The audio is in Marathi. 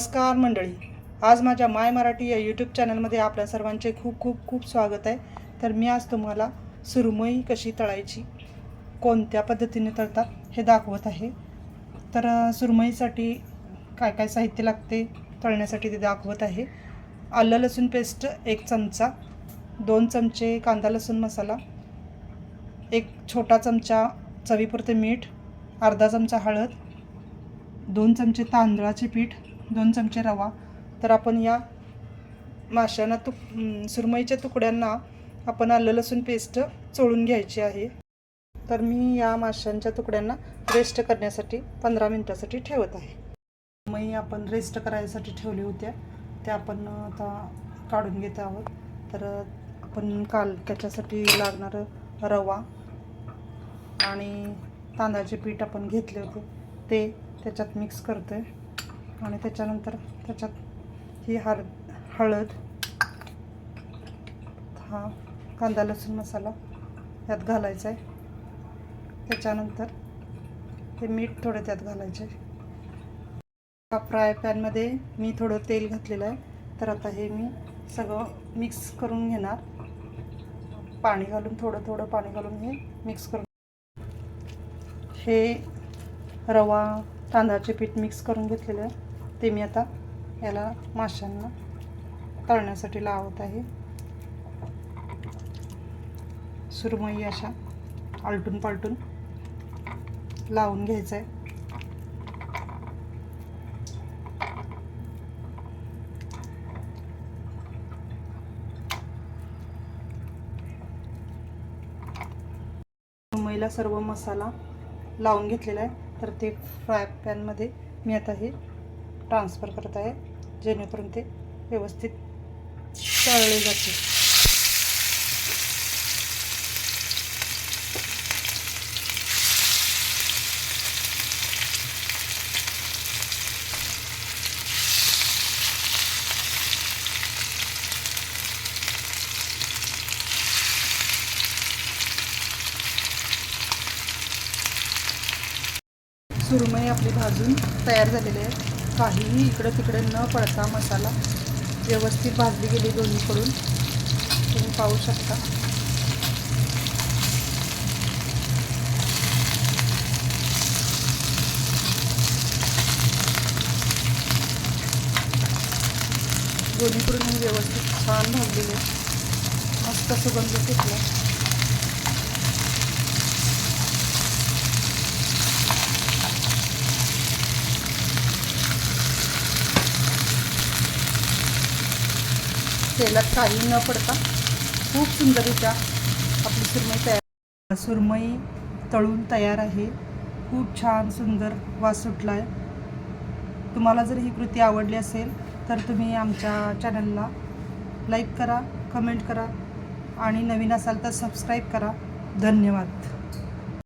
नमस्कार मंडळी. आज माझ्या माय मराठी या यूट्यूब चॅनलमध्ये आपल्या सर्वांचे खूप खूप खूप स्वागत आहे. तर मी आज तुम्हाला सुरमई कशी तळायची कोणत्या पद्धतीने तळतात हे दाखवत आहे. तर सुरमईसाठी काय काय साहित्य लागते तळण्यासाठी ते दाखवत आहे. आलं लसूण पेस्ट एक चमचा दोन चमचे कांदा लसूण मसाला एक छोटा चमचा चवीपुरते मीठ अर्धा चमचा हळद दोन चमचे तांदळाचे पीठ दोन चमचे रवा. तर आपण या माशांना तुक सुरमईच्या तुकड्यांना आपण आलं लसूण पेस्ट चोळून घ्यायची आहे. तर मी या माशांच्या तुकड्यांना रेस्ट करण्यासाठी पंधरा मिनटासाठी ठेवत आहे. सुरमई आपण रेस्ट करायसाठी ठेवली होत्या. त्या आपण आता काढून घेत आहोत. तर आपण काल त्याच्यासाठी लागणारं रवा आणि तांदळाचे पीठ आपण घेतले होते. ते त्याच्यात मिक्स करतो आहे आणि त्याच्यानंतर त्याच्यात ही हर हळद हा कांदा लसूण मसाला यात घालायचा आहे त्याच्यानंतर हे मीठ थोडं त्यात घालायचं आहे फ्राय पॅनमध्ये मी थोडं तेल घातलेलं आहे तर आता हे मी सगळं मिक्स करून घेणार. पाणी घालून थोडं थोडं पाणी घालून हे मिक्स करून. हे रवा तांदळाचे पीठ मिक्स करून घेतलेलं आहे ते मी आता याला माशांना तळण्यासाठी लावत आहे. सुरमई अशा आलटून पालटून लावून घ्यायचं आहे सुरमईला सर्व मसाला लावून घेतलेला आहे. तर ते फ्राय पॅनमध्ये मी आता हे ट्रान्सफर करत आहे जेणेकरून ते व्यवस्थित तळले जाते सुरमई आपली भाजून तयार झालेली आहे. काहीही इकडं तिकडे न पडता मसाला व्यवस्थित भाजली गेली दोन्हीकडून. तुम्ही पाहू शकता. दोन्हीकडून मी व्यवस्थित छान भाजलेले मस्त सुगंध सुटला. तेलात काही न पडता खूप सुंदररित्या आपली सुरमई तयार सुरमई तळून तयार आहे. खूप छान सुंदर वास सुटला आहे तुम्हाला जर ही कृती आवडली असेल तर तुम्ही आमच्या चॅनलला लाईक करा कमेंट करा आणि नवीन असाल तर सबस्क्राईब करा. धन्यवाद.